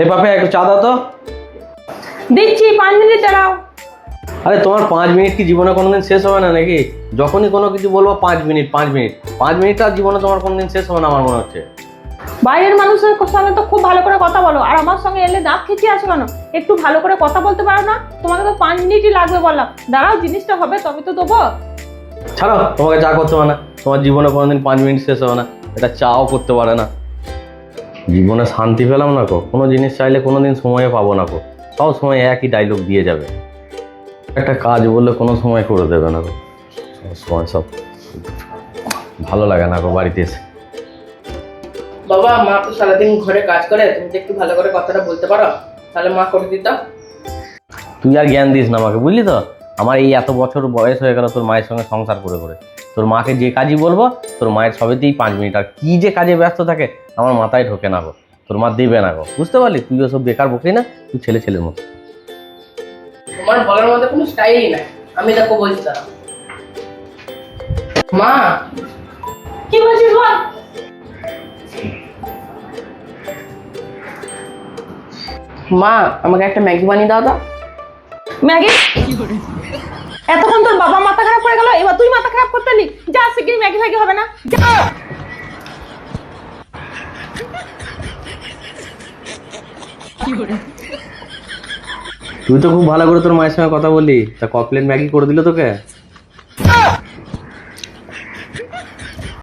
এই পাপে একটু চা দাও তো। দিচ্ছি পাঁচ মিনিট দাঁড়াও। আরে তোমার পাঁচ মিনিট কি জীবনে কোনোদিন শেষ হবে না নাকি? যখনই কোনো কিছু বলব পাঁচ মিনিট পাঁচ মিনিট। পাঁচ মিনিট আর জীবনে তোমার কোনোদিন শেষ হবে না আমার মনে হচ্ছে। বাইরের মানুষের সঙ্গে তো খুব ভালো করে কথা বলো। আর আমার সঙ্গে এলে দাঁত খেঁচিয়ে আসো কেন? একটু ভালো করে কথা বলতে পারো না? তোমাকে তো পাঁচ মিনিটই লাগবে বললাম। দাঁড়াও জিনিসটা হবে তবে তো দেবো। ছাড়ো তোমাকে চা করতে হবে না। তোমার জীবনে কোনোদিন পাঁচ মিনিট শেষ হবে না। এটা চাও করতে পারে না। জীবনে শান্তি পেলাম না কো কোনো জিনিস চাইলে কোনো দিন সময়ে পাবো না কো সব সময় একই ডায়লগ দিয়ে যাবে। একটা কাজ বললে কোনো সময় করে দেবে না গো সব সময় সব ভালো লাগে না গো বাড়িতে এসে। বাবা মা তো সারাদিন ঘরে কাজ করে তুমি একটু ভালো করে কথাটা বলতে পারো তাহলে মা করে দিতাম তুই আর জ্ঞান দিস না আমাকে বুঝলি তো? আমার এই এত বছর বয়স হয়ে গেল তোর মায়ের সঙ্গে সংসার করে করে। তোর মাকে যে কাজই বলব তোর মায়ের সবেতেই পাঁচ মিনিট আর কি যে কাজে ব্যস্ত থাকে আমার মাথায় ঢোকে না গো তোর মা দেবে না গো। বুঝতে পারলি? তুই ওসব বেকার বকি না তুই ছেলে ছেলের মতো। তোমার বলার মধ্যে কোনো স্টাইলই নাই। আমি দেখো বলছি তারা মা! কি বলছিস বল? মা আমাকে একটা ম্যাগি বানিয়ে দাও তো। ম্যাগি? এতক্ষণ তোর বাবা মাথা খারাপ করে গেল এবার তুই মাথা খারাপ করতে নি যা শিগগিরি ম্যাগি ফ্যাগি হবে না। তুই তো খুব ভালো করে তোর মায়ের সঙ্গে কথা বলি তা কপ্লেন ম্যাগি করে দিল তোকে?